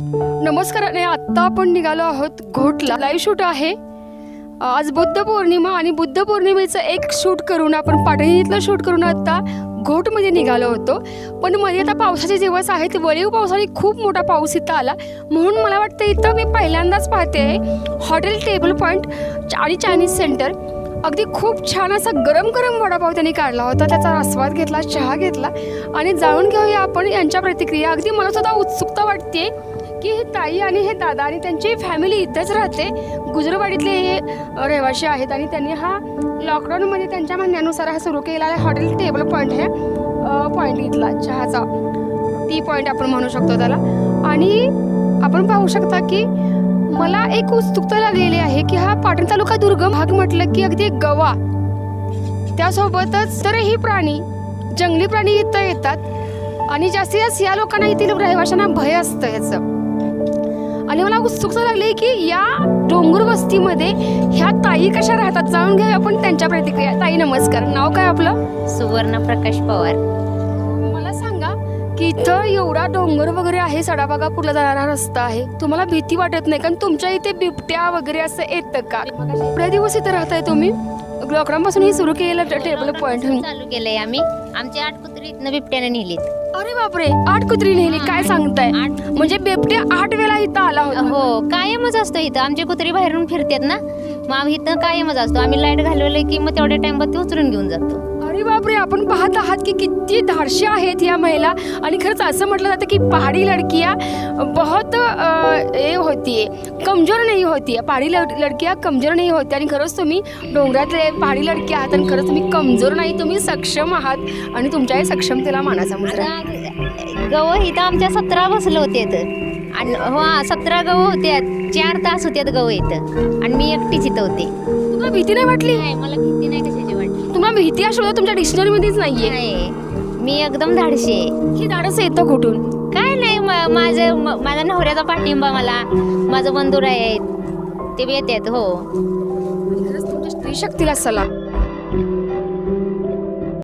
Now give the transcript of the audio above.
नमस्कार आणि आत्ता आपण निघालो आहोत घोटला. लाईव्ह शूट आहे. आज बुद्ध पौर्णिमा आणि बुद्ध पौर्णिमेचं एक शूट करून आपण पाटणीतलं शूट करून आत्ता घोटमध्ये निघालो होतो. पण मध्ये आता पावसाचे दिवस आहेत. वळीव पावसाने खूप मोठा पाऊस इथं आला. म्हणून मला वाटतं इथं मी पहिल्यांदाच पाहते. आहे हॉटेल टेबल पॉईंट आणि चायनीज सेंटर. अगदी खूप छान असा गरम गरम वडापाव त्यांनी काढला होता. त्याचा आस्वाद घेतला चहा घेतला आणि जाणून घेऊया आपण यांच्या प्रतिक्रिया. अगदी मला सुद्धा उत्सुकता वाटते की हे ताई आणि हे दादा आणि त्यांची फॅमिली इथंच राहते. गुजरवाडीतले हे रहिवाशी आहेत आणि त्यांनी हा लॉकडाऊनमध्ये त्यांच्या म्हणण्यानुसार हा सुरू केलेला आहे हॉटेल टेबल पॉईंट हे पॉईंट इथला चहाचा. ती पॉईंट आपण म्हणू शकतो त्याला. आणि आपण पाहू शकता की मला एक उत्सुकता लागलेली आहे की हा पाटण तालुका दुर्गम भाग म्हटलं की अगदी गवा. त्यासोबतच तरीही प्राणी जंगली प्राणी इथं येतात. आणि जास्तीत जास्त या लोकांना येथील रहिवाशांना भय असतं याचं. आणि मला उत्सुकता लागली की या डोंगर वस्तीमध्ये ह्या ताई कशा राहतात जाणून घेऊया आपण त्यांच्या प्रतिक्रिया. ताई नमस्कार. नाव काय आपलं? सुवर्ण प्रकाश पवार. मला सांगा की इथं एवढा डोंगर वगैरे आहे सडाबागापूरला जाणारा रस्ता आहे? तुम्हाला भीती वाटत नाही? कारण तुमच्या इथे बिबट्या वगैरे असं येतं का? एवढ्या दिवस इथे राहताय तुम्ही. लॉकडाऊन ही सुरू केलेलं टेबल पॉईंट चालू केलंय आम्ही. आमची आठ कुत्री इथनं बिबट्याने नेलीत. अरे बापरे आठ कुत्री नेली काय सांगताय? म्हणजे बिबट्या आठ वेळा इथं आला होता. हो कायमच असतो इथं. आमची कुत्री बाहेरून फिरतात ना. मग आम्ही इथं कायमच असतो. आम्ही लाइट घालवलं की मग तेवढ्या टाइमात ते उचलून घेऊन जातो. अरे बापरे आपण पाहत आहात की किती धाडशी आहेत या महिला. आणि खरंच असं म्हटलं जातं की पहाडी लडकिया बहुत अ, हे होती कमजोर नाही होती पहाडी लड लडकिया कमजोर नाही होती आणि खरंच तुम्ही डोंगरातले पहाडी लडकी आहात आणि खरंच तुम्ही कमजोर नाही तुम्ही सक्षम आहात. आणि तुमच्या या सक्षमतेला मानाचा मुजरा आता गव इथं आमच्या सतरा बसलं होते इथं. आणि हो सतरा गव होत्या. चार तास होत्यात गव इथं. आणि मी एकटीच इथं होते. तुम्हाला भीती नाही वाटली? नाही मला भीती नाही कशाची वाटली. तुम्हाला भीती हा शब्द तुमच्या डिक्शनरीमध्येच नाहीये. नाही मी एकदम धाडशी आहे. ही धाडस येतं कुठून? काय नाही म- माझं म- माझ्या नवऱ्याचा पाठिंबा मला. माझं बंधुर आहे ते बी येतात हो. खरंच तुमच्या स्त्री शक्तीला सलाम.